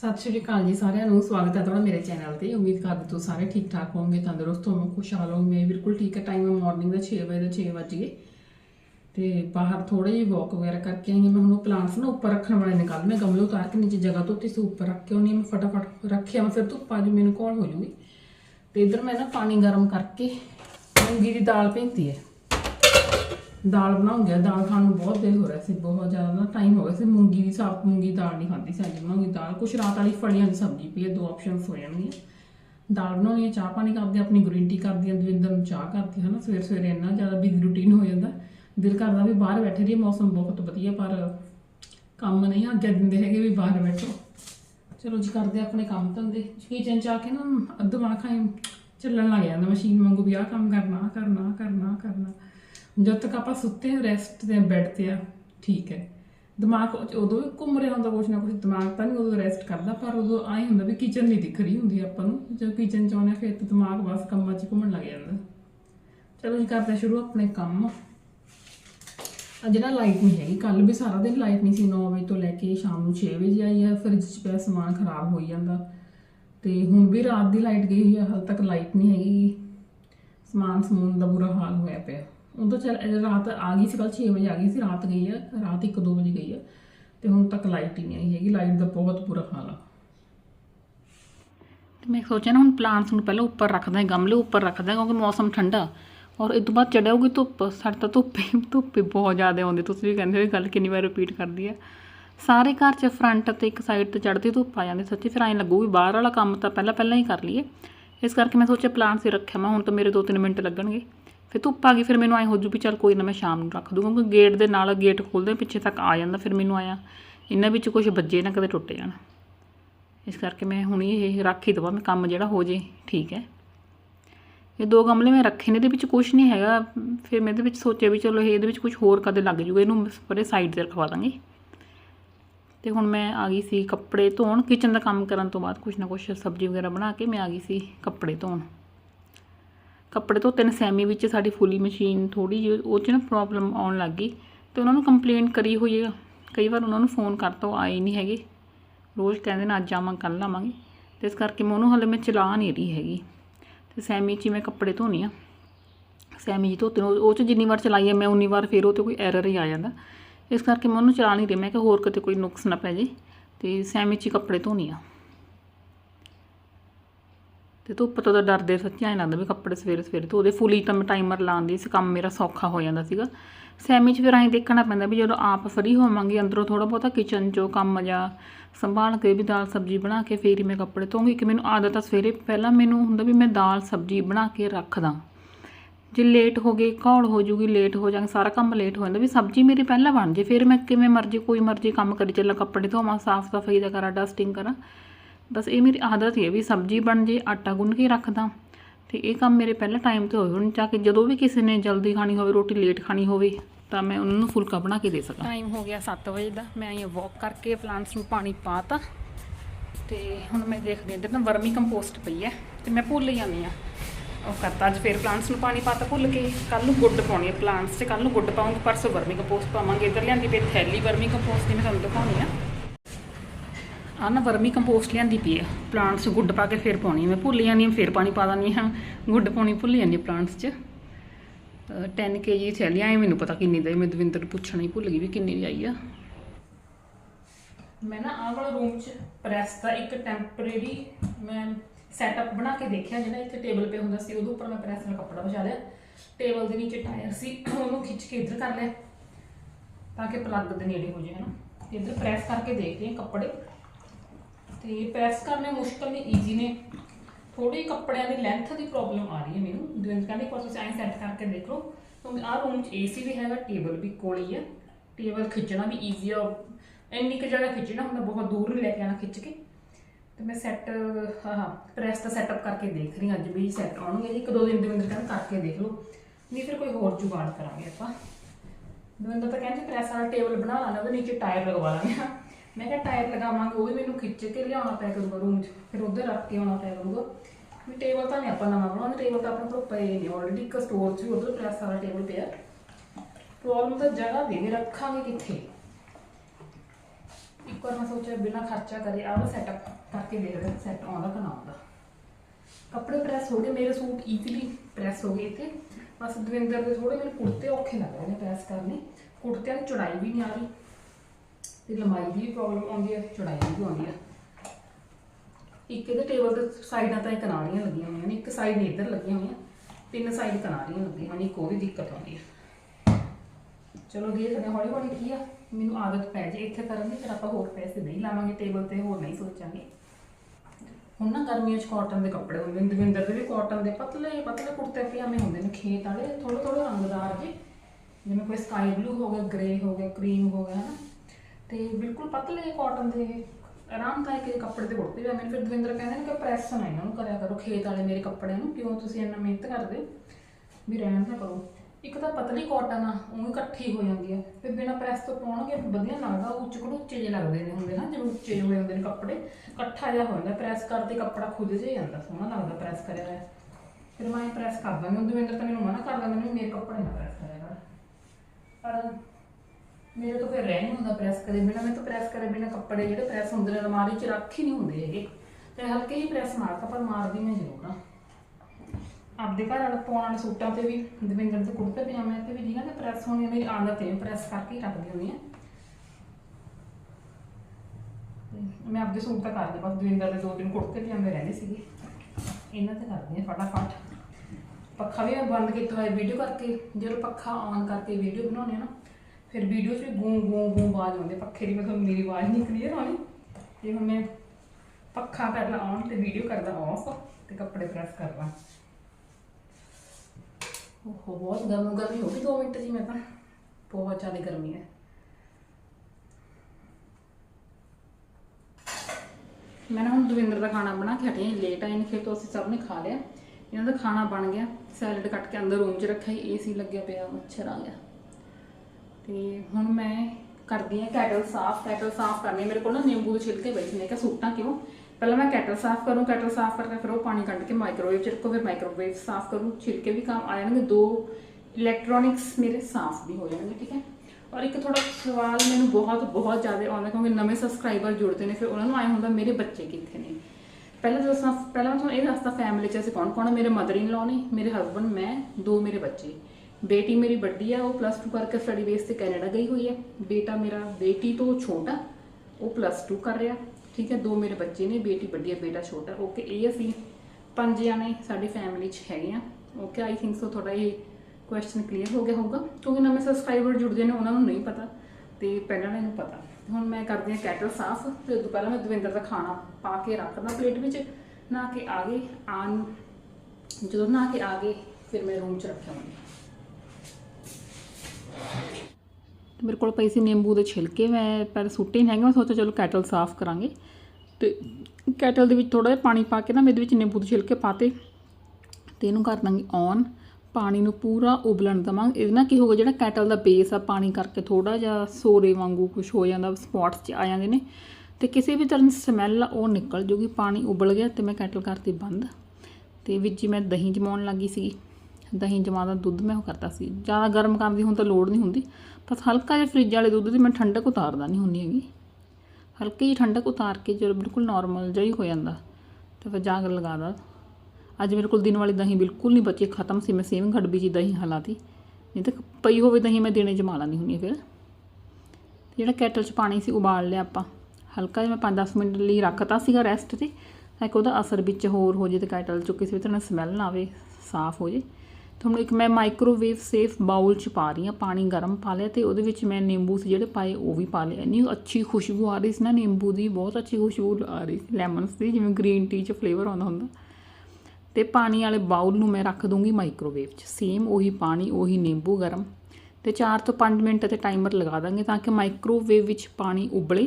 ਸਤਿ ਸ਼੍ਰੀ ਅਕਾਲ ਜੀ ਸਾਰਿਆਂ ਨੂੰ, ਸਵਾਗਤ ਹੈ ਤੁਹਾਡਾ ਮੇਰੇ ਚੈਨਲ ਤੇ। ਉਮੀਦ ਕਰਦੇ ਤੁਸੀਂ ਸਾਰੇ ਠੀਕ ਠਾਕ ਹੋਵੋਗੇ, ਤੰਦਰੁਸਤ ਹੋਵੋਗੇ, ਖੁਸ਼ਹਾਲ ਹੋਵੋਗੇ। ਮੈਂ ਬਿਲਕੁਲ ਠੀਕ ਹੈ ਟਾਈਮ ਹੈ ਮਾਰਨਿੰਗ ਦਾ 6 ਵਜੇ ਦਾ 6 ਵਜ ਗਏ। ਤੇ ਬਾਹਰ ਥੋੜੇ ਜਿਹੀ ਵਾਕ ਵਗੈਰਾ ਕਰਕੇ ਆਈ ਹਾਂ। ਮੈਂ ਹੁਣ ਉਹ ਪਲਾਂਟਸ ਨਾ ਉੱਪਰ ਰੱਖਣ ਵਾਲੇ ਨਿਕਾਲ ਮੈਂ ਗਮਲੇ ਉਤਾਰ ਕੇ ਨੀਚੇ ਜਗ੍ਹਾ ਤੋਂ ਤੇ ਉੱਪਰ ਰੱਖ ਕੇ ਉਹਨੇ ਮੈਂ ਫਟਾਫਟ ਰੱਖਿਆ ਮੈਂ ਫਿਰ ਧੁੱਪ ਆ ਜੂ, ਮੈਨੂੰ ਕੋਲ ਹੋ ਜੂਗੀ। ਤੇ ਇਧਰ ਮੈਂ ਨਾ ਪਾਣੀ ਗਰਮ ਕਰਕੇ ਮੂੰਗੀ ਦੀ ਦਾਲ ਭੇਂਤੀ ਹੈ। ਦਾਲ ਬਣਾਉਂਗੇ ਦਾਲ ਖਾਣ ਨੂੰ ਬਹੁਤ ਦਿਲ ਹੋ ਰਿਹਾ ਸੀ, ਬਹੁਤ ਜ਼ਿਆਦਾ ਨਾ ਟਾਈਮ ਹੋ ਗਿਆ ਸੀ, ਮੂੰਗੀ ਦੀ ਸਾਫ਼ ਮੂੰਗੀ ਦਾਲ ਨਹੀਂ ਖਾਂਦੀ ਸੀ, ਅੱਜ ਬਣਾਉਂਗੀ ਦਾਲ। ਕੁਛ ਰਾਤ ਵਾਲੀ ਫਲੀਆਂ ਦੀ ਸਬਜ਼ੀ ਪਈ ਹੈ ਦੋ ਆਪਸ਼ਨਸ ਹੋ ਜਾਣਗੀਆਂ ਦਾਲ ਬਣਾਉਣੀ ਹੈ ਚਾਹ ਪਾਣੀ ਕਰਦੇ ਆਪਣੀ ਗ੍ਰੀਨ ਟੀ ਕਰਦੀ ਹਾਂ ਦਵਿੰਦਰ ਨੂੰ ਚਾਹ ਕਰਦੀ ਹਾਂ ਨਾ ਸਵੇਰ ਸਵੇਰੇ ਇੰਨਾ ਜ਼ਿਆਦਾ ਬਿਜ਼ੀ ਰੂਟੀਨ ਹੋ ਜਾਂਦਾ। ਦਿਲ ਕਰਦਾ ਵੀ ਬਾਹਰ ਬੈਠੇ ਰਹੀ ਮੌਸਮ ਬਹੁਤ ਵਧੀਆ, ਪਰ ਕੰਮ ਨਹੀਂ ਆਗਿਆ ਦਿੰਦੇ ਹੈਗੇ ਵੀ ਬਾਹਰ ਬੈਠੋ। ਚਲੋ ਜੀ, ਕਰਦੇ ਆਪਣੇ ਕੰਮ ਧੰਦੇ। ਕਿਚਨ ਚ ਆ ਕੇ ਨਾ ਦਿਮਾਗ ਖਾਈ ਚੱਲਣ ਲੱਗ ਜਾਂਦਾ ਮਸ਼ੀਨ ਵਾਂਗੂ ਵੀ ਆਹ ਕੰਮ ਕਰਨਾ, ਆਹ ਕਰਨਾ ਆਹ ਕਰਨਾ ਆਹ ਕਰਨਾ। ਜਦ ਤੱਕ ਆਪਾਂ ਸੁੱਤੇ ਹਾਂ ਰੈਸਟ ਤੇ ਬੈੱਡ ਤੇ ਆ ਠੀਕ ਹੈ। ਦਿਮਾਗ ਉਦੋਂ ਵੀ ਘੁੰਮ ਰਿਹਾ ਹੁੰਦਾ ਕੁਛ ਨਾ ਕੁਛ ਦਿਮਾਗ ਤਾਂ ਨਹੀਂ ਉਦੋਂ ਰੈਸਟ ਕਰਦਾ ਪਰ ਉਦੋਂ ਆਏ ਹੁੰਦਾ ਵੀ ਕਿਚਨ ਨਹੀਂ ਦਿਖ ਰਹੀ ਹੁੰਦੀ ਆਪਾਂ ਨੂੰ। ਜਦੋਂ ਕਿਚਨ ਚ ਆਉਂਦੇ ਹਾਂ, ਫਿਰ ਤਾਂ ਦਿਮਾਗ ਬਸ ਕੰਮਾਂ 'ਚ ਘੁੰਮਣ ਲੱਗ ਜਾਂਦਾ। ਚਲੋ ਜੀ ਕਰਦੇ ਸ਼ੁਰੂ ਆਪਣੇ ਕੰਮ। ਅੱਜ ਨਾ ਲਾਈਟ ਨਹੀਂ ਹੈਗੀ ਕੱਲ ਵੀ ਸਾਰਾ ਦਿਨ ਲਾਈਟ ਨਹੀਂ ਸੀ 9 ਵਜੇ ਤੋਂ ਲੈ ਕੇ ਸ਼ਾਮ ਨੂੰ 6 ਵਜੇ ਆਈ ਹੈ ਫ੍ਰਿਜ 'ਚ ਪਿਆ ਸਮਾਨ ਖਰਾਬ ਹੋਈ ਜਾਂਦਾ। ਤੇ ਹੁਣ ਵੀ ਰਾਤ ਦੀ ਲਾਈਟ ਗਈ ਹੋਈ ਹੈ ਹਾਲ ਤੱਕ ਲਾਈਟ ਨਹੀਂ ਹੈਗੀ। ਸਮਾਨ ਸਮੂਨ ਦਾ ਬੁਰਾ ਹਾਲ ਹੋਇਆ ਪਿਆ। ਉਹ ਤਾਂ ਚਲ ਰਾਤ ਆ ਗਈ ਸੀ ਕੱਲ 6 ਵਜੇ ਆ ਗਈ ਸੀ, ਰਾਤ ਗਈ ਆ, ਰਾਤ 1-2 ਵਜੇ ਗਈ ਆ। ਤੇ ਹੁਣ ਤੱਕ ਲਾਈਟ ਹੀ ਨਹੀਂ ਆਈ ਹੈਗੀ, ਲਾਈਟ ਦਾ ਬਹੁਤ ਬੁਰਾ ਹਾਲ ਆ। ਤੇ ਮੈਂ ਸੋਚਿਆ ਨਾ, ਹੁਣ ਪਲਾਂਟਸ ਨੂੰ ਪਹਿਲਾਂ ਉੱਪਰ ਰੱਖਦਾ ਗਮਲੇ ਉੱਪਰ ਰੱਖਦਾ ਕਿਉਂਕਿ ਮੌਸਮ ਠੰਡਾ। ਔਰ ਇਸ ਤੋਂ ਬਾਅਦ ਚੜਿਆਉਗੀ ਧੁੱਪ, ਸਾਡੇ ਤਾਂ ਧੁੱਪੇ ਧੁੱਪੇ ਬਹੁਤ ਜ਼ਿਆਦਾ ਆਉਂਦੀ, ਤੁਸੀਂ ਵੀ ਕਹਿੰਦੇ ਹੋ, ਇਹ ਗੱਲ ਕਿੰਨੀ ਵਾਰ ਰਿਪੀਟ ਕਰਦੀ ਹੈ ਸਾਰੇ ਘਰ 'ਚ ਫਰੰਟ ਤੇ ਇੱਕ ਸਾਈਡ ਤੇ ਚੜ੍ਹਦੀ ਧੁੱਪ ਆ ਜਾਂਦੀ, ਸੱਚੀ ਫਿਰ ਐਂ ਲੱਗੂ ਵੀ ਬਾਹਰ ਵਾਲਾ ਕੰਮ ਤਾਂ ਪਹਿਲਾਂ ਪਹਿਲਾਂ ਹੀ ਕਰ ਲਈਏ। ਇਸ ਕਰਕੇ ਮੈਂ ਸੋਚਿਆ ਪਲਾਂਟਸ ਹੀ ਰੱਖਿਆ, ਮੈਂ ਹੁਣ ਤਾਂ ਮੇਰੇ 2-3 ਮਿੰਟ ਲੱਗਣਗੇ। ਫਿਰ ਧੁੱਪ ਆ ਗਈ, ਫਿਰ ਮੈਨੂੰ ਐਂ ਹੋ ਜੂ ਵੀ ਚੱਲ ਕੋਈ ਨਾ ਮੈਂ ਸ਼ਾਮ ਨੂੰ ਰੱਖ ਦੂੰਗਾ, ਕਿਉਂਕਿ ਗੇਟ ਦੇ ਨਾਲ ਗੇਟ ਖੋਲਦੇ ਪਿੱਛੇ ਤੱਕ ਆ ਜਾਂਦਾ, ਫਿਰ ਮੈਨੂੰ ਆਇਆ ਇਹਨਾਂ ਵਿੱਚ ਕੁਝ ਵੱਜੇ ਨਾ ਕਦੇ ਟੁੱਟ ਜਾਣ। ਇਸ ਕਰਕੇ ਮੈਂ ਹੁਣ ਇਹ ਰੱਖ ਹੀ ਦਵਾਂ, ਮੈਂ ਕੰਮ ਜਿਹੜਾ ਹੋ ਜੇ, ਠੀਕ ਹੈ। ਇਹ ਦੋ ਗਮਲੇ ਮੈਂ ਰੱਖੇ ਨੇ, ਇਹਦੇ ਵਿੱਚ ਕੁਝ ਨਹੀਂ ਹੈਗਾ, ਫਿਰ ਮੈਂ ਇਹਦੇ ਵਿੱਚ ਸੋਚਿਆ ਵੀ ਚਲੋ ਇਹ ਇਹਦੇ ਵਿੱਚ ਕੁਝ ਹੋਰ ਕਦੇ ਲੱਗ ਜੂਗਾ, ਇਹਨੂੰ ਪਰੇ ਸਾਈਡ ਤੇ ਰਖਵਾ ਦਾਂਗੇ। ਤੇ ਹੁਣ ਮੈਂ ਆ ਗਈ ਸੀ ਕੱਪੜੇ ਧੋਣ ਕਿਚਨ ਦਾ ਕੰਮ ਕਰਨ ਤੋਂ ਬਾਅਦ ਕੁਝ ਨਾ ਕੁਝ ਸਬਜ਼ੀ ਵਗੈਰਾ ਬਣਾ ਕੇ ਮੈਂ ਆ ਗਈ ਸੀ ਕੱਪੜੇ ਧੋਣ। ਕੱਪੜੇ ਧੋਤੇ ਨੇ, ਸੈਮੀ ਵਿੱਚ ਸਾਡੀ ਫੁੱਲੀ ਮਸ਼ੀਨ ਥੋੜੀ ਜਿਹੀ, ਉਹ 'ਚ ਨਾ ਪ੍ਰੋਬਲਮ ਆਉਣ ਲੱਗ ਗਈ। ਤੇ ਉਹਨਾਂ ਨੂੰ ਕੰਪਲੇਂਟ ਕਰੀ ਹੋਈ ਹੈ ਕਈ ਵਾਰ ਉਹਨਾਂ ਨੂੰ ਫੋਨ ਕਰਤਾ ਉਹ ਆਏ ਨਹੀਂ ਹੈਗੇ। ਰੋਜ਼ ਕਹਿੰਦੇ ਨੇ, ਅੱਜ ਆਵਾਂ, ਕੱਲ੍ਹ ਆਵਾਂਗੇ। ਤੇ ਇਸ ਕਰਕੇ ਮੈਂ ਉਹਨੂੰ ਹਲੇ ਮੈਂ ਚਲਾ ਨਹੀਂ ਰਹੀ ਹੈਗੀ। ਤੇ ਸੈਮੀ 'ਚ ਹੀ ਮੈਂ ਕੱਪੜੇ ਧੋਣੀ ਆ। ਸੈਮੀ 'ਚ ਧੋਤੇ ਨੂੰ, ਉਹ 'ਚ ਜਿੰਨੀ ਵਾਰ ਚਲਾਈ ਹੈ ਮੈਂ ਉਨੀ ਵਾਰ ਫਿਰ ਉਹ 'ਤੇ ਕੋਈ ਐਰਰ ਹੀ ਆ ਜਾਂਦਾ। ਇਸ ਕਰਕੇ ਮੈਂ ਉਹਨੂੰ ਚਲਾ ਨਹੀਂ ਰਹੀ। ਮੈਂ ਕਿ ਹੋਰ ਕਿਤੇ ਕੋਈ ਨੁਕਸ ਨਾ ਪੈ ਜੇ। ਤੇ ਸੈਮੀ 'ਚ ਹੀ ਕੱਪੜੇ ਧੋਣੀ ਆ। ਤੇ ਧੁੱਪ ਤੋਂ ਤਾਂ ਡਰਦੇ ਸੱਚੀ ਐਂ ਲੱਗਦਾ ਵੀ ਕੱਪੜੇ ਸਵੇਰੇ ਸਵੇਰੇ ਧੋਦੇ ਫੁੱਲੀ ਤਾਂ ਮੈਂ ਟਾਈਮਰ ਲਾਉਂਦੀ ਸੀ, ਕੰਮ ਮੇਰਾ ਸੌਖਾ ਹੋ ਜਾਂਦਾ ਸੀਗਾ। ਸੈਮੀ 'ਚ ਫਿਰ ਐਂ ਦੇਖਣਾ ਪੈਂਦਾ ਵੀ ਜਦੋਂ ਆਪ ਫਰੀ ਹੋਵਾਂਗੇ, ਅੰਦਰੋਂ ਥੋੜਾ ਬਹੁਤਾ ਕਿਚਨ 'ਚੋਂ ਕੰਮ ਜਾਂ ਸੰਭਾਲ ਕੇ ਵੀ ਦਾਲ ਸਬਜ਼ੀ ਬਣਾ ਕੇ ਫੇਰ ਹੀ ਮੈਂ ਕੱਪੜੇ ਧੋਂਗੀ ਕਿ ਮੈਨੂੰ ਆਦਤ ਆ ਸਵੇਰੇ, ਪਹਿਲਾਂ ਮੈਨੂੰ ਹੁੰਦਾ ਵੀ ਮੈਂ ਦਾਲ ਸਬਜ਼ੀ ਬਣਾ ਕੇ ਰੱਖਦਾ। ਜੇ ਲੇਟ ਹੋ ਗਏ ਘੌਲ ਹੋ ਜੂਗੀ ਲੇਟ ਹੋ ਜਾਗੇ, ਸਾਰਾ ਕੰਮ ਲੇਟ ਹੋ ਜਾਂਦਾ ਵੀ ਸਬਜ਼ੀ ਮੇਰੀ ਪਹਿਲਾਂ ਬਣ ਜੇ। ਫਿਰ ਮੈਂ ਕਿਵੇਂ ਮਰਜ਼ੀ, ਕੋਈ ਮਰਜ਼ੀ ਕੰਮ ਕਰੀ ਚੱਲਾਂ, ਕੱਪੜੇ ਧੋਵਾਂ ਸਾਫ਼ ਸਫ਼ਾਈ ਦਾ ਕਰਾਂ ਡਸਟਿੰਗ ਕਰਾਂ। ਬਸ ਇਹ ਮੇਰੀ ਆਦਤ ਹੀ ਹੈ ਵੀ ਸਬਜ਼ੀ ਬਣ ਜੇ, ਆਟਾ ਗੁੰਨ ਕੇ ਰੱਖਦਾ। ਤੇ ਇਹ ਕੰਮ ਮੇਰੇ ਪਹਿਲਾਂ ਟਾਈਮ ਤੇ ਹੋਏ ਹੁਣ ਜਾ ਕੇ ਜਦੋਂ ਵੀ ਕਿਸੇ ਨੇ ਜਲਦੀ ਖਾਣੀ ਹੋਵੇ, ਰੋਟੀ ਲੇਟ ਖਾਣੀ ਹੋਵੇ, ਤਾਂ ਮੈਂ ਉਹਨਾਂ ਨੂੰ ਫੁਲਕਾ ਬਣਾ ਕੇ ਦੇ ਸਕਾਂ। ਟਾਈਮ ਹੋ ਗਿਆ 7 ਵਜੇ ਦਾ, ਮੈਂ ਇਹ ਵਾਕ ਕਰਕੇ ਪਲਾਂਟਸ ਨੂੰ ਪਾਣੀ ਪਾਤਾ ਤੇ। ਹੁਣ ਮੈਂ ਦੇਖਦੀ ਇੱਧਰ ਨਾ ਵਰਮੀ ਕੰਪੋਸਟ ਪਈ ਹੈ, ਤੇ ਮੈਂ ਭੁੱਲ ਜਾਂਦੀ ਆ ਉਹ ਕਰਤਾ ਅੱਜ ਫੇਰ ਪਲਾਂਟਸ ਨੂੰ ਪਾਣੀ ਪਾਤਾ ਭੁੱਲ ਕੇ। ਕੱਲ ਨੂੰ ਗੁੱਡ ਪਾਉਣੀ ਹੈ ਪਲਾਂਟਸ ਤੇ ਕੱਲ ਨੂੰ ਗੁੱਡ ਪਾਉਂਗੀ, ਪਰਸੋਂ ਵਰਮੀ ਕੰਪੋਸਟ ਪਾਵਾਂਗੇ। ਇੱਧਰ ਲਿਆਂਦੀ ਪਈ ਥੈਲੀ ਵਰਮੀ ਕੰਪੋਸਟ ਦੀ, ਮੈਂ ਤੁਹਾਨੂੰ ਦਿਖਾਉਣੀ ਆ। ਆ ਨਾ ਵਰਮੀ ਕੰਪੋਸਟ ਲਿਆਂਦੀ ਪਈ ਆ। ਪਲਾਂਟਸ ਗੁੱਡ ਪਾ ਕੇ ਫੇਰ ਪਾਉਣੀ ਮੈਂ ਭੁੱਲ ਜਾਂਦੀ ਹਾਂ, ਫੇਰ ਪਾਣੀ ਪਾ ਦਿੰਦੀ ਹਾਂ। ਗੁੱਡ ਪਾਉਣੀ ਭੁੱਲ ਜਾਂਦੀ ਹਾਂ ਪਲਾਂਟਸ 'ਚ। ਅਹ 10 ਕੇਜੀ ਥੈਲੀ ਆਏ, ਮੈਨੂੰ ਪਤਾ ਕਿੰਨੀ ਦਾ, ਮੈਂ ਦਵਿੰਦਰ ਨੂੰ ਪੁੱਛਣਾ ਹੀ ਭੁੱਲ ਗਈ ਵੀ ਕਿੰਨੀ ਦੀ ਆਈ ਆ। ਮੈਂ ਨਾ ਆਹ ਵਾਲਾ ਰੂਮ 'ਚ ਪ੍ਰੈਸ ਦਾ ਇੱਕ ਟੈਂਪਰੇਰੀ ਮੈਂ ਸੈਟਅਪ ਬਣਾ ਕੇ ਦੇਖਿਆ, ਜਿਹੜਾ ਇੱਥੇ ਟੇਬਲ ਪੇ ਹੁੰਦਾ ਸੀ, ਉਹਦੇ ਉੱਪਰ ਮੈਂ ਪ੍ਰੈਸ ਨਾਲ ਕੱਪੜਾ ਵਿਛਾ ਲਿਆ। ਟੇਬਲ ਦੇ ਨੀਚੇ ਟਾਇਰ ਸੀ, ਉਹਨੂੰ ਖਿੱਚ ਕੇ ਇੱਧਰ ਕਰ ਲਿਆ, ਤਾਂ ਕਿ ਪਲੱਗ ਦੇ ਨੇੜੇ ਹੋ ਜਾਏ ਨਾ ਇੱਧਰ ਪ੍ਰੈਸ ਕਰਕੇ ਦੇਖਦੇ ਹਾਂ ਕੱਪੜੇ। ਤੇ ਪ੍ਰੈਸ ਕਰਨੇ ਮੁਸ਼ਕਲ ਨਹੀਂ ਈਜ਼ੀ ਨੇ। ਥੋੜੀ ਕੱਪੜਿਆਂ ਦੀ ਲੈਂਥ ਦੀ ਪ੍ਰੋਬਲਮ ਆ ਰਹੀ ਹੈ ਮੈਨੂੰ। ਦਿਨ ਕਹਿੰਦੇ ਇੱਕ ਵਾਰ ਤੁਸੀਂ ਐਂ ਸੈੱਟ ਕਰਕੇ ਦੇਖ। ਲਓ ਕਿਉਂਕਿ ਆਹ ਰੂਮ 'ਚ ਏਸੀ ਵੀ ਹੈਗਾ ਟੇਬਲ ਵੀ ਕੋਲ ਹੀ ਹੈ। ਟੇਬਲ ਖਿੱਚਣਾ ਵੀ ਈਜ਼ੀ ਆ। ਇੰਨੀ ਕੁ ਜਗ੍ਹਾ ਖਿੱਚਣਾ ਹੁੰਦਾ, ਬਹੁਤ ਦੂਰ ਨਹੀਂ ਲੈ ਕੇ ਆਣਾ ਖਿੱਚ ਕੇ। ਤੇ ਮੈਂ ਸੈੱਟ ਹਾਂ ਹਾਂ ਪ੍ਰੈਸ ਦਾ ਸੈਟਅਪ ਕਰਕੇ ਦੇਖ ਰਹੀ ਹਾਂ। ਅੱਜ ਵੀ ਸੈੱਟ ਆਉਣਗੇ ਜੀ ਇੱਕ ਦੋ ਦਿਨ ਦੇ ਅੰਦਰ ਕਹਿੰਦੇ ਕਰਕੇ ਦੇਖ ਲਓ। ਨਹੀਂ ਫਿਰ ਕੋਈ ਹੋਰ ਜੁਗਾੜ ਕਰਾਂਗੇ ਆਪਾਂ। ਦਵਿੰਦਰ ਤਾਂ ਕਹਿੰਦੇ ਪ੍ਰੈਸ ਵਾਲਾ ਟੇਬਲ ਬਣਾ ਲਾਂਗੇ ਉਹਦੇ ਨੀਚੇ ਟਾਇਰ ਲਗਵਾ ਲਾਂਗੇ। ਮੈਂ ਕਿਹਾ ਟਾਇਰ ਲਗਾਵਾਂਗੇ, ਉਹ ਵੀ ਮੈਨੂੰ ਖਿੱਚ ਕੇ ਲਿਆਉਣਾ ਪੈ ਕਰੂਗਾ ਰੂਮ 'ਚ। ਫਿਰ ਉੱਧਰ ਰੱਖ ਕੇ ਆਉਣਾ ਪੈ ਕਰੂਗਾ। ਵੀ ਟੇਬਲ ਤਾਂ ਨਹੀਂ ਆਪਾਂ ਨਵਾਂ ਬਣਾਉਣਾ ਟੇਬਲ ਤਾਂ ਆਪਣੇ ਕੋਲ ਪਏ ਨੇ ਆਲਰੇਡੀ ਇੱਕ ਸਟੋਰ 'ਚ ਵੀ ਉੱਧਰ ਪ੍ਰੈਸ ਵਾਲਾ ਟੇਬਲ ਪਿਆ। ਪ੍ਰੋਬਲਮ ਤਾਂ ਜਗ੍ਹਾ ਦੇ ਵੀ ਰੱਖਾਂਗੇ ਕਿੱਥੇ? ਇੱਕ ਵਾਰ ਮੈਂ ਸੋਚਿਆ ਬਿਨਾ ਖਰਚਾ ਕਰੇ, ਆਹ ਸੈਟਅਪ ਕਰਕੇ ਦੇਖਦੇ ਸੈਟ ਆਉਂਦਾ ਕਿ ਨਾ ਆਉਂਦਾ। ਕੱਪੜੇ ਪ੍ਰੈਸ ਹੋ ਗਏ, ਮੇਰੇ ਸੂਟ ਈਜ਼ੀਲੀ ਪ੍ਰੈਸ ਹੋ ਗਏ ਇੱਥੇ। ਬਸ ਦਵਿੰਦਰ ਦੇ ਥੋੜੇ ਮੈਨੂੰ ਕੁੜਤੇ ਔਖੇ ਲੱਗ ਰਹੇ ਨੇ ਪ੍ਰੈਸ ਕਰਨੇ ਕੁੜਤਿਆਂ ਦੀ ਚੜਾਈ ਵੀ ਨਹੀਂ ਆ ਰਹੀ। ਤੇ ਲੰਬਾਈ ਦੀ ਵੀ ਪ੍ਰੋਬਲਮ ਆਉਂਦੀ ਹੈ ਚੌੜਾਈ ਦੀ ਵੀ ਆਉਂਦੀ ਹੈ ਇੱਕ ਇਹਦੇ ਟੇਬਲ ਦੇ ਸਾਈਡਾਂ ਤਾਂ ਇਹ ਕਨਾਰੀਆਂ ਲੱਗੀਆਂ ਹੋਈਆਂ ਨੇ, ਇੱਕ ਸਾਈਡ ਇੱਧਰ ਲੱਗੀਆਂ ਹੋਈਆਂ, ਤਿੰਨ ਸਾਈਡ ਕਨਾਰੀਆਂ ਲੱਗੀਆਂ ਹੋਈਆਂ ਇੱਕ ਵੀ ਦਿੱਕਤ ਆਉਂਦੀ ਹੈ ਚਲੋ ਦੇਖਦੇ ਹਾਂ ਹੌਲੀ ਹੌਲੀ ਕੀ ਆ, ਮੈਨੂੰ ਆਦਤ ਪੈ ਜੇ ਇੱਥੇ ਕਰਨ ਦੀ, ਫਿਰ ਆਪਾਂ ਹੋਰ ਪੈਸੇ ਨਹੀਂ ਲਾਵਾਂਗੇ ਟੇਬਲ ਤੇ, ਹੋਰ ਨਹੀਂ ਸੋਚਾਂਗੇ। ਹੁਣ ਨਾ ਗਰਮੀਆਂ 'ਚ ਕਾਟਨ ਦੇ ਕੱਪੜੇ ਹੁੰਦੇ ਨੇ, ਦਵਿੰਦਰ ਦੇ ਵੀ ਕਾਟਨ ਦੇ ਪਤਲੇ ਪਤਲੇ ਕੁੜਤੇ ਪਜਾਮੇ ਹੁੰਦੇ ਨੇ, ਖੇਤ ਵਾਲੇ ਥੋੜੇ ਥੋੜੇ ਰੰਗਦਾਰ ਜਿਹੇ ਜਿਵੇਂ ਕੋਈ ਸਕਾਈ ਬਲੂ ਹੋ ਗਿਆ ਗ੍ਰੇ ਹੋ ਗਿਆ ਕਰੀਮ ਹੋ ਗਿਆ ਨਾ ਤੇ ਬਿਲਕੁਲ ਪਤਲੇ ਕਾਟਨ ਦੇ ਆਰਾਮਦਾਇਕ ਜਿਹੇ ਕੱਪੜੇ ਦੇ ਕੁੜਤੇ ਪਜਾਮੇ ਮੈਨੂੰ ਫਿਰ ਦਵਿੰਦਰ ਕਹਿੰਦੇ ਨੇ ਕਿ ਪ੍ਰੈਸ ਨਾ ਇਹਨਾਂ ਨੂੰ ਕਰਿਆ ਕਰੋ, ਖੇਤ ਵਾਲੇ ਮੇਰੇ ਕੱਪੜਿਆਂ ਨੂੰ, ਕਿਉਂ ਤੁਸੀਂ ਇੰਨਾ ਮਿਹਨਤ ਕਰਦੇ? ਵੀ ਰਹਿਣ ਦਾ ਕਰੋ। ਇੱਕ ਤਾਂ ਪਤਲੀ ਕਾਟਨ ਆ ਉਹ ਇਕੱਠੀ ਹੋ ਜਾਂਦੀ ਆ। ਫਿਰ ਬਿਨਾ ਪ੍ਰੈਸ ਤੋਂ ਪਾਉਣਗੇ ਵਧੀਆ ਲੱਗਦਾ ਉਹ ਉੱਚ ਉੱਚੇ ਜਿਹੇ ਲੱਗਦੇ ਨੇ ਹੁੰਦੇ ਨਾ, ਜਿਵੇਂ ਉੱਚੇ ਜਿਹੇ ਹੋਏ ਹੁੰਦੇ ਨੇ ਕੱਪੜੇ। ਇਕੱਠਾ ਜਿਹਾ ਹੋ ਜਾਂਦਾ ਪ੍ਰੈਸ ਕਰਦੇ ਕੱਪੜਾ ਖੁੱਲ ਜਿਹਾ ਜਾਂਦਾ, ਸੋਹਣਾ ਲੱਗਦਾ ਪ੍ਰੈਸ ਕਰਿਆ ਹੋਇਆ। ਫਿਰ ਮੈਂ ਪ੍ਰੈਸ ਕਰ ਦਾਂਗੀ ਦਵਿੰਦਰ ਤਾਂ ਮੈਨੂੰ ਮਨਾ ਕਰਦਾ, ਮੈਨੂੰ ਮੇਰੇ ਕੱਪੜੇ ਨਾ ਪ੍ਰੈਸ ਕਰਿਆ ਕਰ। ਪਰ ਮੇਰੇ ਤੋਂ ਫਿਰ ਰਹਿ ਨਹੀਂ ਹੁੰਦਾ ਪ੍ਰੈਸ ਕਰੇ ਬਿਨਾ, ਮੈਂ ਤਾਂ ਪ੍ਰੈਸ ਕਰੇ ਬਿਨਾ ਕੱਪੜੇ ਜਿਹੜੇ ਪ੍ਰੈਸ ਹੁੰਦੇ ਨੇ ਅਲਮਾਰੀ 'ਚ ਰੱਖ ਹੀ ਨਹੀਂ ਹੁੰਦੇ ਹੈਗੇ। ਤੇ ਹਲਕੇ ਹੀ ਪ੍ਰੈਸ ਮਾਰਤਾ, ਪਰ ਮਾਰਦੀ ਮੈਂ ਜ਼ਰੂਰ ਆ ਆਪਦੇ ਘਰ ਵਾਲੇ ਪਾਉਣ ਵਾਲੇ ਸੂਟਾਂ ਤੇ ਵੀ, ਦਵਿੰਦਰ ਦੇ ਕੁੜਤੇ ਪਜਾਮੇ ਤੇ ਵੀ ਜਿਹਨਾਂ ਦੇ ਪ੍ਰੈਸ ਹੋਣੀ ਮੇਰੀ ਆਦਤ ਹੈ ਪ੍ਰੈਸ ਕਰਕੇ ਹੀ ਰੱਖਦੀ ਹੁੰਦੀ ਆ ਮੈਂ ਆਪਦੇ ਸੂਟ ਤਾਂ ਕਰਦੀ ਬਸ ਦਵਿੰਦਰ ਦੇ ਦੋ ਤਿੰਨ ਕੁੜਤੇ ਪਜਾਮੇ ਰਹਿੰਦੇ ਸੀਗੇ। ਇਹਨਾਂ ਤੇ ਕਰਦੀ ਆ ਫਟਾਫਟ। ਪੱਖਾ ਵੀ ਮੈਂ ਬੰਦ ਕੀਤਾ ਹੋਇਆ ਵੀਡੀਓ ਕਰਕੇ, ਜਦੋਂ ਪੱਖਾ ਆਨ ਕਰਕੇ ਵੀਡੀਓ ਬਣਾਉਣੀ ਆ ਨਾ ਫਿਰ ਵੀਡੀਓ 'ਚ ਗੂੰ ਗੂੰ ਗੂੰ ਆਵਾਜ਼ ਆਉਂਦੀ ਪੱਖੇ ਦੀ ਮਤਲਬ ਮੇਰੀ ਆਵਾਜ਼ ਨਹੀਂ ਕਲੀਅਰ ਆਉਣੀ ਜੇ ਹੁਣ ਮੈਂ ਪੱਖਾ ਕਰਦਾ ਆਨ ਤੇ ਵੀਡੀਓ ਕਰਦਾ ਆਫ ਤੇ ਕੱਪੜੇ ਪ੍ਰੈਸ ਕਰਦਾ। ਓਹੋ, ਬਹੁਤ ਗਰਮ, ਗਰਮੀ ਹੋ ਗਈ 2 ਮਿੰਟ ਜੀ ਮੈਂ ਤਾਂ। ਬਹੁਤ ਜ਼ਿਆਦਾ ਗਰਮੀ ਹੈ। ਮੈਂ ਨਾ ਹੁਣ ਦਵਿੰਦਰ ਦਾ ਖਾਣਾ ਬਣਾ ਕੇ ਹਟੀ ਲੇਟ ਆਏ ਨੇ, ਫਿਰ ਤੋਂ ਅਸੀਂ ਸਭ ਨੇ ਖਾ ਲਿਆ। ਇਹਨਾਂ ਦਾ ਖਾਣਾ ਬਣ ਗਿਆ ਸੈਲਡ ਕੱਟ ਕੇ ਅੰਦਰ ਰੂਮ 'ਚ ਰੱਖਿਆ ਏਸੀ ਲੱਗਿਆ ਪਿਆ, ਮੱਛਰ ਆ ਗਿਆ। ਤੇ ਹੁਣ ਮੈਂ ਕਰਦੀ ਹਾਂ ਕੈਟਲ ਸਾਫ਼ ਕੈਟਲ ਸਾਫ਼ ਕਰਨੀ। ਮੇਰੇ ਕੋਲ ਨਾ ਨਿੰਬੂ ਦੇ ਛਿਲਕੇ ਬੈਠੇ ਨੇ ਕਿ ਸੂਟਾਂ ਕਿਉਂ? ਪਹਿਲਾਂ ਮੈਂ ਕੈਟਲ ਸਾਫ਼ ਕਰੂੰ, ਕੈਟਲ ਸਾਫ਼ ਕਰਕੇ ਫਿਰ ਉਹ ਪਾਣੀ ਕੱਢ ਕੇ ਮਾਈਕ੍ਰੋਵੇਵ 'ਚ ਰੱਖੋ, ਫਿਰ ਮਾਈਕ੍ਰੋਵੇਵ ਸਾਫ਼ ਕਰੂੰ। ਛਿਲਕੇ ਵੀ ਕੰਮ ਆ ਜਾਣਗੇ ਦੋ ਇਲੈਕਟ੍ਰੋਨਿਕਸ ਮੇਰੇ ਸਾਫ਼ ਵੀ ਹੋ ਜਾਣਗੇ, ਠੀਕ ਹੈ? ਔਰ ਇੱਕ ਥੋੜਾ ਸਵਾਲ ਮੈਨੂੰ ਬਹੁਤ ਬਹੁਤ ਜ਼ਿਆਦਾ ਆਉਂਦਾ, ਕਿਉਂਕਿ ਨਵੇਂ ਸਬਸਕ੍ਰਾਈਬਰ ਜੁੜਦੇ ਨੇ, ਫਿਰ ਉਹਨਾਂ ਨੂੰ ਆਏ ਹੁੰਦਾ, ਮੇਰੇ ਬੱਚੇ ਕਿੱਥੇ ਨੇ? ਪਹਿਲਾਂ ਦੱਸਾਂ ਪਹਿਲਾਂ ਮੈਂ ਤੁਹਾਨੂੰ ਇਹ ਦੱਸਦਾ ਫੈਮਿਲੀ 'ਚ ਅਸੀਂ ਕੌਣ ਕੌਣ ਮੇਰੇ ਮਦਰ ਇਨ ਲਾਅ ਨੇ, ਮੇਰੇ ਹਸਬੰਡ ਮੈਂ, ਦੋ ਮੇਰੇ ਬੱਚੇ। ਬੇਟੀ ਮੇਰੀ ਵੱਡੀ ਆ, ਉਹ ਪਲੱਸ 2 ਕਰਕੇ ਸਟੱਡੀ ਬੇਸ ਤੇ ਕੈਨੇਡਾ ਗਈ ਹੋਈ ਹੈ ਬੇਟਾ ਮੇਰਾ ਬੇਟੀ ਤੋਂ ਛੋਟਾ, ਉਹ ਪਲੱਸ 2 ਕਰ ਰਿਹਾ। ਠੀਕ ਹੈ, ਦੋ ਮੇਰੇ ਬੱਚੇ ਨੇ, ਬੇਟੀ ਵੱਡੀ ਹੈ ਬੇਟਾ ਛੋਟਾ। ਓਕੇ ਇਹ ਅਸੀਂ ਪੰਜ ਜਾਣੇ ਸਾਡੀ ਫੈਮਿਲੀ 'ਚ ਹੈਗੇ ਆ। ਓਕੇ ਆਈ ਥਿੰਕ ਸੋ ਤੁਹਾਡਾ ਇਹ ਕੁਐਸਚਨ ਕਲੀਅਰ ਹੋ ਗਿਆ ਹੋਊਗਾ। ਕਿਉਂਕਿ ਨਵੇਂ ਸਬਸਕ੍ਰਾਈਬਰ ਜੁੜਦੇ ਨੇ, ਉਹਨਾਂ ਨੂੰ ਨਹੀਂ ਪਤਾ ਤੇ ਪਹਿਲਾਂ ਵਾਲਿਆਂ ਨੂੰ ਪਤਾ। ਹੁਣ ਮੈਂ ਕਰਦੀ ਹਾਂ ਕੈਟਲ ਸਾਫ਼, ਤੇ ਉਦੋਂ ਪਹਿਲਾਂ ਮੈਂ ਦਵਿੰਦਰ ਦਾ ਖਾਣਾ ਪਾ ਕੇ ਰੱਖਦਾ ਪਲੇਟ ਵਿੱਚ ਨਾ ਕੇ ਆ ਗਏ ਆਨ ਜਦੋਂ ਨਾ ਕੇ ਆ ਗਏ, ਫਿਰ ਮੈਂ ਰੂਮ 'ਚ ਰੱਖਿਆ ਹੋਣਾ ਮੇਰੇ ਕੋਲ ਪਈ ਸੀ ਨਿੰਬੂ ਦੇ ਛਿਲਕੇ, ਮੈਂ ਪਰ ਸੁੱਟੇ ਨਹੀਂ ਹੈਗੇ, ਮੈਂ ਸੋਚਿਆ ਚਲੋ ਕੈਟਲ ਸਾਫ਼ ਕਰਾਂਗੇ। ਤੇ ਕੈਟਲ ਦੇ ਵਿੱਚ ਥੋੜਾ ਜਿਹਾ ਪਾਣੀ ਪਾ ਕੇ ਨਾ, ਮੈਂ ਇਹਦੇ ਵਿੱਚ ਨਿੰਬੂ ਦੇ ਛਿਲਕੇ ਪਾਤੇ। ਤੇ ਇਹਨੂੰ ਕਰ ਦਾਂਗੇ ਔਨ ਪਾਣੀ ਨੂੰ ਪੂਰਾ ਉਬਲਣ ਦਵਾਂਗੇ। ਇਹਦੇ ਨਾਲ ਕੀ ਹੋਊਗਾ ਜਿਹੜਾ ਕੈਟਲ ਦਾ ਬੇਸ ਆ, ਪਾਣੀ ਕਰਕੇ ਥੋੜਾ ਜਿਹਾ ਸੋਰੇ ਵਾਂਗੂ ਕੁਝ ਹੋ ਜਾਂਦਾ ਸਪੌਟਸ 'ਚ ਆ ਜਾਂਦੇ ਨੇ। ਤੇ ਕਿਸੇ ਵੀ ਤਰ੍ਹਾਂ ਦੀ ਸਮੈਲ ਆ, ਉਹ ਨਿਕਲ ਜੂਗੀ, ਪਾਣੀ ਉਬਲ ਗਿਆ ਤੇ ਮੈਂ ਕੈਟਲ ਕਰਤੀ ਬੰਦ। ਤੇ ਵਿੱਚ ਹੀ ਮੈਂ ਦਹੀਂ ਜਮਾਉਣ ਲੱਗੀ ਸੀ ਦਹੀਂ, ਜਮਾ ਦਾ ਦੁੱਧ ਮੈਂ ਉਹ ਕਰਤਾ ਸੀ। ਜ਼ਿਆਦਾ ਗਰਮ ਕਰਨ ਦੀ ਹੁਣ ਤਾਂ ਲੋੜ ਨਹੀਂ ਹੁੰਦੀ। ਬਸ ਹਲਕਾ ਜਿਹਾ ਫ੍ਰਿਜ ਵਾਲੇ ਦੁੱਧ ਦੀ ਮੈਂ ਠੰਡਕ ਉਤਾਰਦਾ ਨਹੀਂ ਹੁੰਦੀ ਹੈਗੀ। ਹਲਕੀ ਜਿਹੀ ਠੰਡਕ ਉਤਾਰ ਕੇ ਜਦੋਂ ਬਿਲਕੁਲ ਨਾਰਮਲ ਜਿਹਾ ਹੀ ਹੋ ਜਾਂਦਾ, ਤੇ ਫਿਰ ਜਾਗ ਲਗਾ ਦਾ। ਅੱਜ ਮੇਰੇ ਕੋਲ ਦਿਨ ਵਾਲੀ ਦਹੀਂ ਬਿਲਕੁਲ ਨਹੀਂ ਬਚੀ, ਖਤਮ ਸੀ। ਮੈਂ ਸੇਮ ਗੜਬੀ ਜੀ ਦਹੀਂ ਹਾਲਾਤੀ। ਨਹੀਂ ਤਾਂ ਪਈ ਹੋਵੇ ਦਹੀਂ ਮੈਂ ਦਿਨੇ ਜਮਾ ਲਾਂਦੀ ਹੁੰਦੀ ਹਾਂ ਫਿਰ। ਜਿਹੜਾ ਕੈਟਲ 'ਚ ਪਾਣੀ ਸੀ ਉਬਾਲ ਲਿਆ ਆਪਾਂ। ਹਲਕਾ ਜਿਹਾ ਮੈਂ 5-10 ਮਿੰਟ ਲਈ ਰੱਖਤਾ ਸੀਗਾ ਰੈਸਟ ਤੇ। ਤਾਂ ਕਿ ਉਹਦਾ ਅਸਰ ਵਿੱਚ ਹੋਰ ਹੋ ਜੇ ਤੇ ਕੈਟਲ 'ਚ ਕਿਸੇ ਵੀ ਤਰ੍ਹਾਂ ਸਮੈਲ ਨਾ ਆਵੇ, ਸਾਫ਼ ਹੋ ਜੇ। ਤੁਹਾਨੂੰ ਇੱਕ ਮੈਂ ਮਾਈਕ੍ਰੋਵੇਵ ਸੇਫ ਬਾਉਲ 'ਚ ਪਾ ਰਹੀ ਹਾਂ, ਪਾਣੀ ਗਰਮ ਪਾ ਲਿਆ ਤੇ ਉਹਦੇ ਵਿੱਚ ਮੈਂ ਨਿੰਬੂ ਸੀ ਜਿਹੜੇ ਪਾਏ, ਉਹ ਵੀ ਪਾ ਲਿਆ। ਇੰਨੀ ਅੱਛੀ ਖੁਸ਼ਬੂ ਆ ਰਹੀ ਸੀ ਨਾ, ਨਿੰਬੂ ਦੀ ਬਹੁਤ ਅੱਛੀ ਖੁਸ਼ਬੂ ਆ ਰਹੀ ਸੀ ਲੈਮਨਸ ਦੀ, ਜਿਵੇਂ ਗ੍ਰੀਨ ਟੀ 'ਚ ਫਲੇਵਰ ਆਉਂਦਾ ਹੁੰਦਾ। ਤੇ ਪਾਣੀ ਵਾਲੇ ਬਾਉਲ ਨੂੰ ਮੈਂ ਰੱਖ ਦੂੰਗੀ ਮਾਈਕ੍ਰੋਵੇਵ 'ਚ। ਸੇਮ ਉਹੀ ਪਾਣੀ, ਉਹੀ ਨਿੰਬੂ ਗਰਮ। ਤੇ 4 ਤੋਂ 5 ਮਿੰਟ ਤੇ ਟਾਈਮਰ ਲਗਾ ਦਾਂਗੇ ਤਾਂ ਕਿ ਮਾਈਕ੍ਰੋਵੇਵ ਵਿੱਚ ਪਾਣੀ ਉਬਲੇ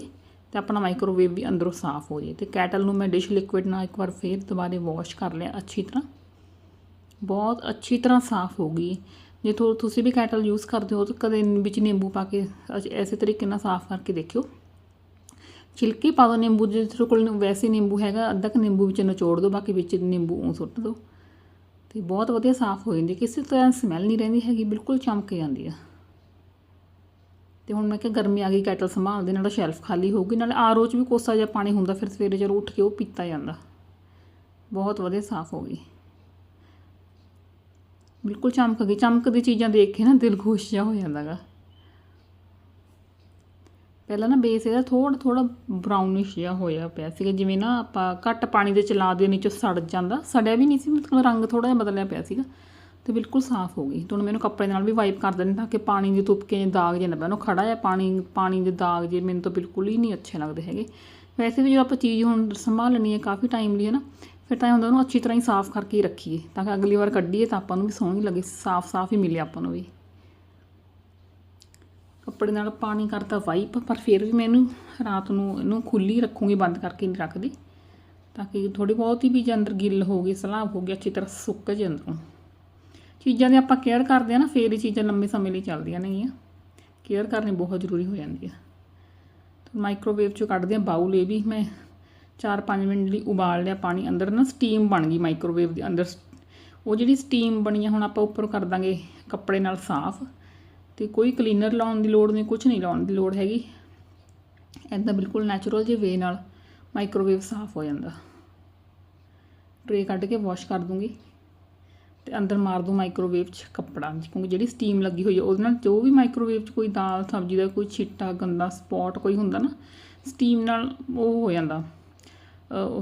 ਤੇ ਆਪਣਾ ਮਾਈਕ੍ਰੋਵੇਵ ਵੀ ਅੰਦਰੋਂ ਸਾਫ਼ ਹੋ ਜੇ ਤੇ ਕੈਟਲ ਨੂੰ ਮੈਂ ਡਿਸ਼ ਲਿਕੁਇਡ ਨਾਲ ਇੱਕ ਵਾਰ ਫੇਰ ਦੁਬਾਰੇ ਵਾਸ਼ ਕਰ ਲਿਆ ਅੱਛੀ ਤਰ੍ਹਾਂ। ਬਹੁਤ ਅੱਛੀ ਤਰ੍ਹਾਂ ਸਾਫ਼ ਹੋ ਗਈ। ਜੇ ਥੋ, ਤੁਸੀਂ ਵੀ ਕੈਟਲ ਯੂਜ਼ ਕਰਦੇ ਹੋ ਤਾਂ ਕਦੇ ਵਿੱਚ ਨਿੰਬੂ ਪਾ ਕੇ ਅਜ- ਐਸੇ ਤਰੀਕੇ ਨਾਲ ਸਾਫ਼ ਕਰਕੇ ਦੇਖਿਓ। ਛਿਲਕੇ ਪਾ ਦਿਓ ਨਿੰਬੂ, ਜੇ ਤੁਹਾਡੇ ਕੋਲ ਵੈਸੇ ਨਿੰਬੂ ਹੈਗਾ, ਅੱਧਾ ਕੁ ਨਿੰਬੂ ਵਿੱਚ ਨਿਚੋੜ ਦਿਓ ਬਾਕੀ ਵਿੱਚ ਨਿੰਬੂ ਉਹ ਸੁੱਟ ਦਿਓ ਤੇ ਬਹੁਤ ਵਧੀਆ ਸਾਫ਼ ਹੋ ਜਾਂਦੀ ਕਿਸੇ ਤਰ੍ਹਾਂ ਸਮੈਲ ਨਹੀਂ ਰਹਿੰਦੀ ਹੈਗੀ, ਬਿਲਕੁਲ ਚਮਕ ਜਾਂਦੀ ਆ। ਤੇ ਹੁਣ ਮੈਂ ਕਿਹਾ ਗਰਮੀ ਆ ਗਈ, ਕੈਟਲ ਸੰਭਾਲਦੇ, ਨਾਲ ਸ਼ੈਲਫ ਖਾਲੀ ਹੋ ਗਈ ਨਾਲ ਆਰਓ ਚ ਵੀ ਕੋਸਾ ਜਿਹਾ ਪਾਣੀ ਹੁੰਦਾ, ਫਿਰ ਸਵੇਰੇ ਜਦੋਂ ਉੱਠ ਕੇ ਉਹ ਪੀਤਾ ਜਾਂਦਾ। ਬਹੁਤ ਵਧੀਆ ਸਾਫ਼ ਹੋ ਗਈ। ਬਿਲਕੁਲ ਚਮਕ ਗਈ ਚਮਕਦੀ ਚੀਜ਼ਾਂ ਦੇਖ ਕੇ ਨਾ ਦਿਲ ਖੁਸ਼ ਜਿਹਾ ਹੋ ਜਾਂਦਾਗਾ ਪਹਿਲਾਂ ਨਾ ਬੇਸ ਇਹਦਾ ਥੋੜਾ ਥੋੜਾ ਬਰਾਊਨਿਸ਼ ਜਿਹਾ ਹੋਇਆ ਪਿਆ ਸੀਗਾ, ਜਿਵੇਂ ਨਾ ਆਪਾਂ ਘੱਟ ਪਾਣੀ ਦੇ ਚਲਾ ਦੇ, ਨੀਚੋਂ ਸੜ ਜਾਂਦਾ। ਸੜਿਆ ਵੀ ਨਹੀਂ ਸੀ, ਮਤਲਬ ਰੰਗ ਥੋੜਾ ਜਿਹਾ ਬਦਲਿਆ ਪਿਆ ਸੀਗਾ ਤੇ ਬਿਲਕੁਲ ਸਾਫ਼ ਹੋ ਗਈ। ਤੇ ਹੁਣ ਮੈਨੂੰ ਕੱਪੜੇ ਨਾਲ ਵੀ ਵਾਈਪ ਕਰ ਦੇਣੇ ਤਾਂ ਕਿ ਪਾਣੀ ਦੇ ਤੁਪਕੇ ਜਿਹੇ ਦਾਗ ਜਿਹੇ ਨਾ ਪੈਣ ਉਹ ਖੜਾ ਹੈ ਪਾਣੀ ਪਾਣੀ ਦੇ ਦਾਗ ਜੇ ਮੈਨੂੰ ਤਾਂ ਬਿਲਕੁਲ ਹੀ ਨਹੀਂ ਅੱਛੇ ਲੱਗਦੇ ਹੈਗੇ। ਵੈਸੇ ਵੀ ਜਦੋਂ ਆਪਾਂ ਚੀਜ਼ ਹੁਣ ਸੰਭਾਲਣੀ ਹੈ ਕਾਫੀ ਟਾਈਮ ਲਈ ਹੈ ਨਾ। ਫਿਰ ਤਾਂ ਇਹ ਹੁੰਦਾ ਉਹਨੂੰ ਅੱਛੀ ਤਰ੍ਹਾਂ ਹੀ ਸਾਫ਼ ਕਰਕੇ ਹੀ ਰੱਖੀਏ, ਤਾਂ ਕਿ ਅਗਲੀ ਵਾਰ ਕੱਢੀਏ ਤਾਂ ਆਪਾਂ ਨੂੰ ਵੀ ਸੋਹਣੀ ਲੱਗੇ, ਸਾਫ਼-ਸਾਫ਼ ਹੀ ਮਿਲੇ ਆਪਾਂ ਨੂੰ ਵੀ। ਕੱਪੜੇ ਨਾਲ ਪਾਣੀ ਕਰਤਾ ਵਾਈਪ, ਪਰ ਫਿਰ ਵੀ ਮੈਨੂੰ ਰਾਤ ਨੂੰ ਇਹਨੂੰ ਖੁੱਲੀ ਰੱਖੂੰਗੀ, ਬੰਦ ਕਰਕੇ ਨਹੀਂ ਰੱਖਦੀ, ਤਾਂ ਕਿ ਥੋੜੀ ਬਹੁਤ ਹੀ ਵੀ ਜੇ ਅੰਦਰ ਗਿੱਲ ਹੋ ਗਈ ਸਲਾਬ ਹੋ ਗਿਆ ਅੱਛੀ ਤਰ੍ਹਾਂ ਸੁੱਕ ਜੇ ਅੰਦਰੋਂ। ਚੀਜ਼ਾਂ ਦੀ ਆਪਾਂ ਕੇਅਰ ਕਰਦੇ ਆ ਨਾ, ਫੇਰ ਇਹ ਚੀਜ਼ਾਂ ਲੰਬੇ ਸਮੇਂ ਲਈ ਚੱਲਦੀਆਂ ਨੇਗੀਆਂ ਕੇਅਰ ਕਰਨੀ ਬਹੁਤ ਜ਼ਰੂਰੀ ਹੋ ਜਾਂਦੀ ਆ। ਤੇ ਮਾਈਕ੍ਰੋਵੇਵ ਚੋਂ ਕੱਢਦੇ ਆ ਬਾਉਲ ਇਹ ਵੀ ਮੈਂ 4-5 ਮਿੰਟ ਲਈ ਉਬਾਲ ਲਿਆ ਪਾਣੀ ਅੰਦਰ, ਨਾ ਸਟੀਮ ਬਣ ਗਈ ਮਾਈਕ੍ਰੋਵੇਵ ਦੇ ਅੰਦਰ। ਉਹ ਜਿਹੜੀ ਸਟੀਮ ਬਣੀ ਆ, ਹੁਣ ਆਪਾਂ ਉੱਪਰ ਕਰ ਦਾਂਗੇ ਕੱਪੜੇ ਨਾਲ ਸਾਫ਼। ਤੇ ਕੋਈ ਕਲੀਨਰ ਲਾਉਣ ਦੀ ਲੋੜ ਨਹੀਂ ਕੁਝ ਨਹੀਂ ਲਾਉਣ ਦੀ ਲੋੜ ਹੈਗੀ। ਐਦਾਂ ਬਿਲਕੁਲ ਨੈਚੁਰਲ ਜੇ ਵੇ ਨਾਲ ਮਾਈਕ੍ਰੋਵੇਵ ਸਾਫ਼ ਹੋ ਜਾਂਦਾ। ਟਰੇ ਕੱਢ ਕੇ ਵਾਸ਼ ਕਰ ਦੂੰਗੀ ਤੇ ਅੰਦਰ ਮਾਰ ਦੂੰ ਮਾਈਕ੍ਰੋਵੇਵ 'ਚ ਕੱਪੜਾ, ਕਿਉਂਕਿ ਜਿਹੜੀ ਸਟੀਮ ਲੱਗੀ ਹੋਈ ਹੈ ਉਹਦੇ ਨਾਲ ਜੋ ਵੀ ਮਾਈਕ੍ਰੋਵੇਵ 'ਚ ਕੋਈ ਦਾਲ, ਸਬਜ਼ੀ ਦਾ ਕੋਈ ਛਿੱਟਾ, ਗੰਦਾ ਸਪੌਟ ਕੋਈ ਹੁੰਦਾ ਨਾ ਸਟੀਮ ਨਾਲ ਉਹ ਹੋ ਜਾਂਦਾ।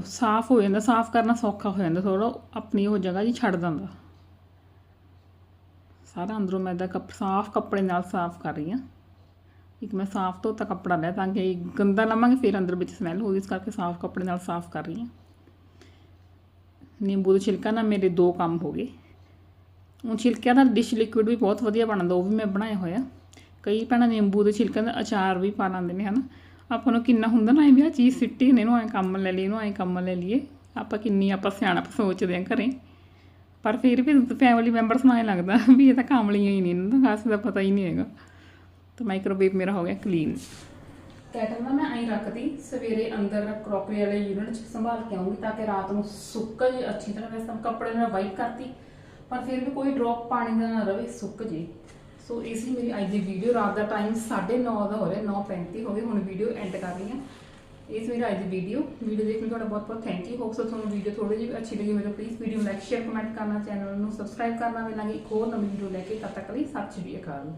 ਸਾਫ਼ ਹੋ ਜਾਂਦਾ, ਸਾਫ਼ ਕਰਨਾ ਸੌਖਾ ਹੋ ਜਾਂਦਾ ਥੋੜਾ ਆਪਣੀ ਉਹ ਜਗ੍ਹਾ ਜੀ ਛੱਡ ਦਿੰਦਾ। ਸਾਰਾ ਅੰਦਰੋਂ ਮੈਂ ਦਾ ਕੱਪ, ਸਾਫ਼ ਕੱਪੜੇ ਨਾਲ ਸਾਫ਼ ਕਰ ਰਹੀ ਹਾਂ। ਇੱਕ ਮੈਂ ਸਾਫ਼ ਧੋਤਾ ਕੱਪੜਾ ਲਿਆ ਤਾਂ ਕਿ ਗੰਦਾ ਲਵਾਂਗੇ, ਫਿਰ ਅੰਦਰ ਵਿੱਚ ਸਮੈਲ ਹੋਊਗੀ, ਇਸ ਕਰਕੇ ਸਾਫ਼ ਕੱਪੜੇ ਨਾਲ ਸਾਫ਼ ਕਰ ਰਹੀ ਹਾਂ। ਨਿੰਬੂ ਦਾ ਛਿਲਕਾ ਨਾਲ ਮੇਰੇ ਦੋ ਕੰਮ ਹੋ ਗਏ। ਉਹ ਛਿਲਕਿਆਂ ਦਾ ਡਿਸ਼ ਲਿਕੁਇਡ ਵੀ ਬਹੁਤ ਵਧੀਆ ਬਣਦਾ, ਉਹ ਵੀ ਮੈਂ ਬਣਾਇਆ ਹੋਇਆ। ਕਈ ਭੈਣਾਂ ਨਿੰਬੂ ਦੇ ਛਿਲਕਿਆਂ ਦਾ ਅਚਾਰ ਵੀ ਪਾ ਲੈਂਦੇ ਨੇ, ਹਨਾ? ਆਪਾਂ ਨੂੰ ਕਿੰਨਾ ਹੁੰਦਾ ਨਾ ਇਹ ਵੀ ਆ ਚੀਜ਼ ਸਿੱਟੀ ਨੇ ਇਹਨੂੰ ਐ ਕੰਮ ਲੈ ਲਈ ਇਹਨੂੰ ਐ ਕੰਮ ਲੈ ਲਈਏ। ਆਪਾਂ ਕਿੰਨੀ ਆਪਾਂ ਸਿਆਣਪ ਸੋਚਦੇ ਆਂ ਘਰੇ। ਪਰ ਫਿਰ ਵੀ ਫੈਮਿਲੀ ਮੈਂਬਰਸ ਨੂੰ ਲੱਗਦਾ ਵੀ ਇਹ ਤਾਂ ਕਾਮਲੀਆਂ ਹੀ ਨਹੀਂ ਇਹਨਾਂ ਦਾ ਖਾਸ ਦਾ ਪਤਾ ਹੀ ਨਹੀਂ ਹੈਗਾ। ਤਾਂ ਮਾਈਕ੍ਰੋਵੇਵ ਮੇਰਾ ਹੋ ਗਿਆ ਕਲੀਨ ਕੈਟਲ ਨਾ ਮੈਂ ਐਂ ਰੱਖਦੀ, ਸਵੇਰੇ ਅੰਦਰ ਕਰੋਕਰੀ ਵਾਲੇ ਯੂਨਿਟ 'ਚ ਸੰਭਾਲ ਕੇ ਆਉਂਗੀ ਤਾਂ ਕਿ ਰਾਤ ਨੂੰ ਸੁੱਕ ਜੇ, ਅੱਛੀ ਤਰ੍ਹਾਂ ਵੈਸੇ ਕੱਪੜੇ ਨਾਲ ਵਾਈਪ ਕਰਤੀ। ਪਰ ਫਿਰ ਵੀ ਕੋਈ ਡ੍ਰੌਪ ਪਾਣੀ ਦਾ ਨਾ ਰਵੇ, ਸੁੱਕ ਜੇ। ਸੋ ਇਸ ਲਈ ਮੇਰੀ ਅੱਜ ਦੀ ਵੀਡੀਓ ਰਾਤ ਦਾ ਟਾਈਮ 9:30 ਦਾ ਹੋ ਰਿਹਾ 9:35 ਹੋ ਗਏ, ਹੁਣ ਵੀਡੀਓ ਐਂਡ ਕਰ ਰਹੀ ਹਾਂ। ਇਸ ਮੇਰੀ ਅੱਜ ਦੀ ਵੀਡੀਓ ਵੀਡੀਓ ਦੇਖਣ ਲਈ ਤੁਹਾਡਾ ਬਹੁਤ ਬਹੁਤ ਥੈਂਕ ਯੂ ਹੋਪ ਸੋ ਤੁਹਾਨੂੰ ਵੀਡੀਓ ਥੋੜੀ ਜਿਹੀ ਅੱਛੀ ਲੱਗੀ ਹੋਵੇ ਤਾਂ ਪਲੀਜ਼ ਵੀਡੀਓ ਨੂੰ ਲਾਈਕ ਸ਼ੇਅਰ ਕਮੈਂਟ ਕਰਨਾ ਚੈਨਲ ਨੂੰ ਸਬਸਕ੍ਰਾਈਬ ਕਰਨਾ ਮਿਲਾਂਗੇ ਇੱਕ ਹੋਰ ਨਵੀਂ ਵੀਡੀਓ ਲੈ ਕੇ ਤਦ ਤੱਕ ਲਈ ਸਤਿ ਸ਼੍ਰੀ ਅਕਾਲ।